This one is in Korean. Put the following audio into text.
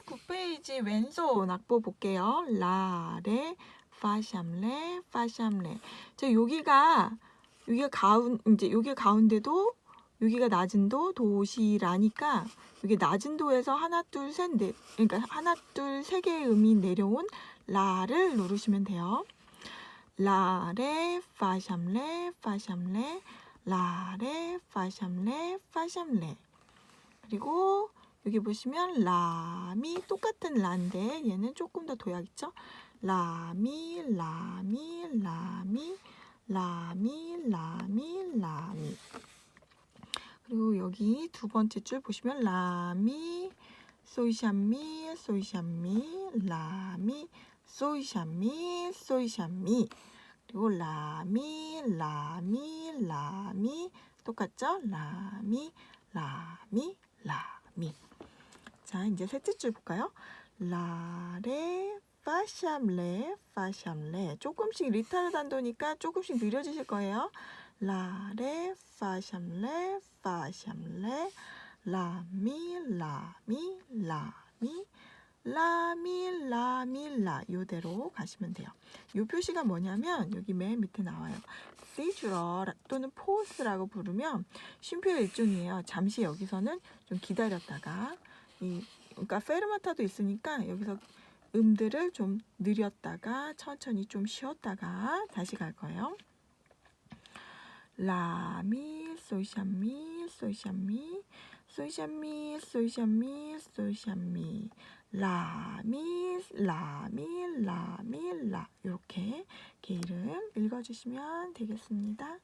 39페이지 왼손 악보 볼게요. 라레 파샴레 파샴레. 저 여기가 여기가 가운 이제 여기 가운데도 여기가 낮은 도 도시라니까 여기 낮은 도에서 하나 둘셋넷 그러니까 하나 둘 세 개의 음이 내려온 라를 누르시면 돼요. 라레 파샴레 파샴레 라레 파샴레 파샴레 그리고 여기 보시면 라미 똑같은 라인데 얘는 조금 더 도약 있죠? 라미 라미 라미 라미 라미 라미 그리고 여기 두 번째 줄 보시면 라미 소이샴미 소이샴미 라미 소이샴미 소이샴미 그리고 라미 라미 라미 똑같죠? 라미 라미 이제 셋째 줄 볼까요? 라레 파샴레 파샴레 조금씩 리타르 단도니까 조금씩 느려지실 거예요. 라레 파샴레 파샴레 라미 라미 라미 라미 라미 라 요대로 가시면 돼요. 요 표시가 뭐냐면 여기 맨 밑에 나와요. 시주러 또는 포스라고 부르면 쉼표의 일종이에요. 잠시 여기서는 좀 기다렸다가 이 그러니까 페르마타도 있으니까 여기서 음들을 좀 느렸다가 천천히 좀 쉬었다가 다시 갈 거예요. 라미 소샤미 소샤미 소샤미 소샤미 소샤미 라미 라미 라미 라 이렇게 이렇게 이름 읽어주시면 되겠습니다.